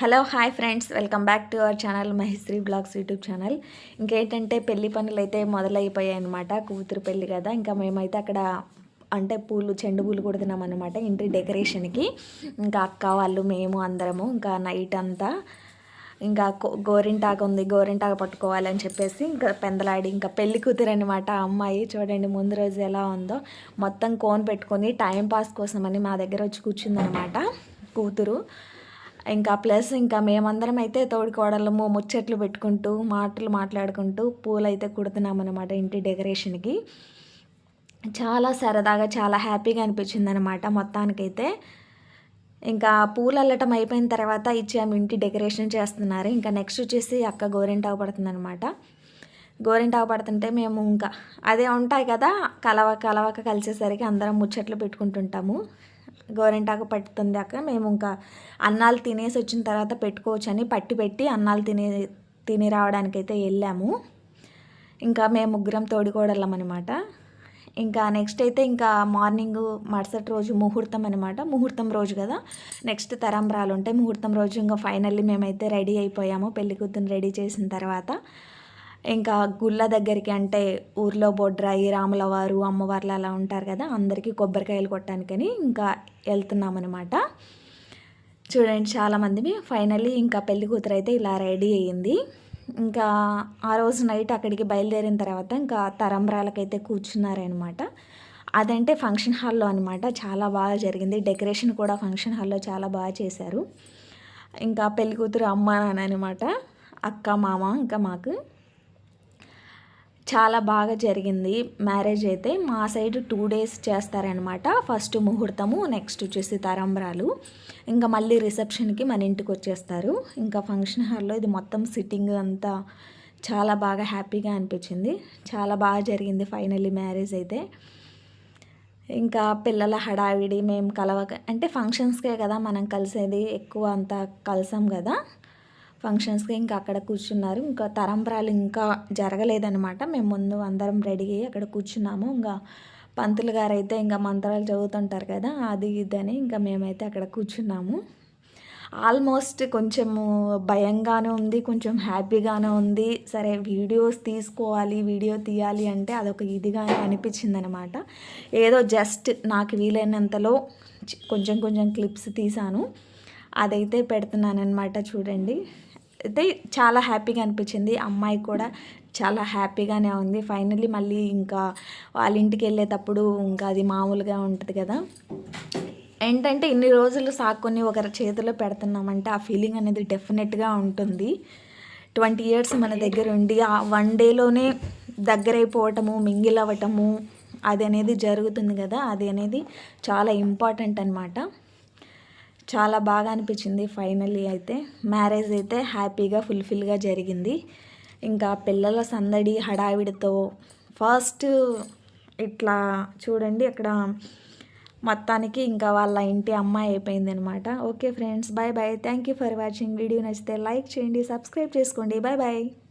Hello hi friends. Welcome back to our channel Maheshri blogs YouTube channel. ఇంకేంటంటే పెళ్ళి పనులు అయితే మొదలైపోయాయి అనమాట కూతురు పెళ్ళి కదా. ఇంకా మేమైతే అక్కడ అంటే పూలు చెండు పూలు కుడుతున్నాం అనమాట ఇంటి డెకరేషన్కి. ఇంకా అక్క వాళ్ళు మేము అందరము ఇంకా నైట్ అంతా ఇంకా గోరింటాకు ఉంది. గోరింటాకు పట్టుకోవాలని చెప్పేసి ఇంకా పెందలాడి ఇంకా పెళ్ళి కూతురు అనమాట అమ్మాయి చూడండి ముందు రోజు ఎలా ఉందో. మొత్తం కోన్ పెట్టుకొని టైం పాస్ కోసమని మా దగ్గర వచ్చి కూర్చుందనమాట కూతురు. ఇంకా ప్లస్ ఇంకా మేమందరం అయితే తోడుకోవడము ముచ్చట్లు పెట్టుకుంటూ మాటలు మాట్లాడుకుంటూ పూలు అయితే కుడుతున్నామన్నమాట ఇంటి డెకరేషన్కి. చాలా సరదాగా చాలా హ్యాపీగా అనిపించింది అనమాట మొత్తానికైతే. ఇంకా పూలు అల్లటం అయిపోయిన తర్వాత ఇచ్చాము ఇంటి డెకరేషన్ చేస్తున్నారు. ఇంకా నెక్స్ట్ వచ్చేసి అక్క గోరింటాకు పడుతుందనమాట గోరింటాకు పడుతుంటే మేము ఇంకా అదే ఉంటాయి కదా కలవ కలవక కలిసేసరికి అందరం ముచ్చట్లు పెట్టుకుంటుంటాము. గోరింటాకు పట్టుతుందాక మేము ఇంకా అన్నాలు తినేసి వచ్చిన తర్వాత పెట్టుకోవచ్చు అని పట్టి పెట్టి అన్నాలు తినే తిని రావడానికైతే వెళ్ళాము. ఇంకా మేము ముగ్గురం తోడుకోవడం అనమాట ఇంకా నెక్స్ట్ అయితే ఇంకా మార్నింగ్ మరుసటి రోజు ముహూర్తం అనమాట ముహూర్తం రోజు కదా. నెక్స్ట్ తరంబరాలు ఉంటాయి ముహూర్తం రోజు ఇంకా ఫైనల్లీ మేమైతే రెడీ అయిపోయాము. పెళ్ళి కూతురు రెడీ చేసిన తర్వాత. ఇంకా గుళ్ళ దగ్గరికి అంటే ఊర్లో బొడ్రాయి రాముల వారు అమ్మవార్లు అలా ఉంటారు కదా అందరికీ కొబ్బరికాయలు కొట్టడానికని ఇంకా వెళ్తున్నామన్నమాట. చూడండి చాలామంది ఫైనల్లీ ఇంకా పెళ్ళి కూతురు అయితే ఇలా రెడీ అయ్యింది. ఇంకా ఆ రోజు నైట్ అక్కడికి బయలుదేరిన తర్వాత ఇంకా తరంబరాలకైతే కూర్చున్నారనమాట అదంటే ఫంక్షన్ హాల్లో అనమాట చాలా బాగా జరిగింది. డెకరేషన్ కూడా ఫంక్షన్ హాల్లో చాలా బాగా చేశారు. ఇంకా పెళ్ళి కూతురు అమ్మ నాన్న అనమాట అక్క మామ ఇంకా మాకు. చాలా బాగా జరిగింది మ్యారేజ్ అయితే. మా సైడ్ టూ డేస్ చేస్తారనమాట ఫస్ట్ ముహూర్తము నెక్స్ట్ వచ్చేసి తరంబరాలు. ఇంకా మళ్ళీ రిసెప్షన్కి మన ఇంటికి వచ్చేస్తారు. ఇంకా ఫంక్షన్ హాల్లో ఇది మొత్తం సిట్టింగ్ అంతా చాలా బాగా హ్యాపీగా అనిపించింది. చాలా బాగా జరిగింది ఫైనల్లీ మ్యారేజ్ అయితే. ఇంకా పిల్లల హడావిడి మేము కలవక అంటే ఫంక్షన్స్కే కదా మనం కలిసేది ఎక్కువ అంతా కలిసాం కదా. ఫంక్షన్స్కి ఇంకా అక్కడ కూర్చున్నారు. ఇంకా తరంబరాలు ఇంకా జరగలేదనమాట మేము ముందు అందరం రెడీ అయ్యి అక్కడ కూర్చున్నాము. ఇంకా పంతులు గారు అయితే ఇంకా మంత్రాలు చదువుతుంటారు కదా అది ఇదని ఇంకా మేమైతే అక్కడ కూర్చున్నాము. ఆల్మోస్ట్ కొంచెము భయంగానే ఉంది కొంచెం హ్యాపీగానే ఉంది. సరే వీడియోస్ తీసుకోవాలి వీడియో తీయాలి అంటే అదొక ఇదిగానే అనిపించింది అనమాట ఏదో జస్ట్ నాకు వీలైనంతలో చి- కొంచెం కొంచెం క్లిప్స్ తీశాను. అదైతే పెడుతున్నాను అనమాట చూడండి. అయితే చాలా హ్యాపీగా అనిపించింది. అమ్మాయి కూడా చాలా హ్యాపీగానే ఉంది. ఫైనల్లీ మళ్ళీ ఇంకా వాళ్ళ ఇంటికి వెళ్ళేటప్పుడు ఇంకా అది మామూలుగా ఉంటుంది కదా. ఏంటంటే ఇన్ని రోజులు సాక్కుని ఒకరి చేతిలో పెడుతున్నామంటే ఆ ఫీలింగ్ అనేది డెఫినెట్గా ఉంటుంది. ట్వంటీ ఇయర్స్ మన దగ్గర ఉండి ఆ వన్ డేలోనే దగ్గరైపోవటము మింగిల్ అవ్వటము అది అనేది జరుగుతుంది కదా. అది అనేది చాలా ఇంపార్టెంట్ అనమాట చాలా బాగా అనిపించింది ఫైనల్లీ అయితే. మ్యారేజ్ అయితే హ్యాపీగా ఫుల్ఫిల్గా జరిగింది. ఇంకా పిల్లల సందడి హడావిడితో ఫస్ట్ ఇట్లా చూడండి అక్కడ మొత్తానికి ఇంకా వాళ్ళ ఇంటి అమ్మాయి అయిపోయింది అనమాట okay friends bye bye. Thank you for watching. Video నచ్చితే లైక్ చేయండి సబ్స్క్రైబ్ చేసుకోండి. Bye bye.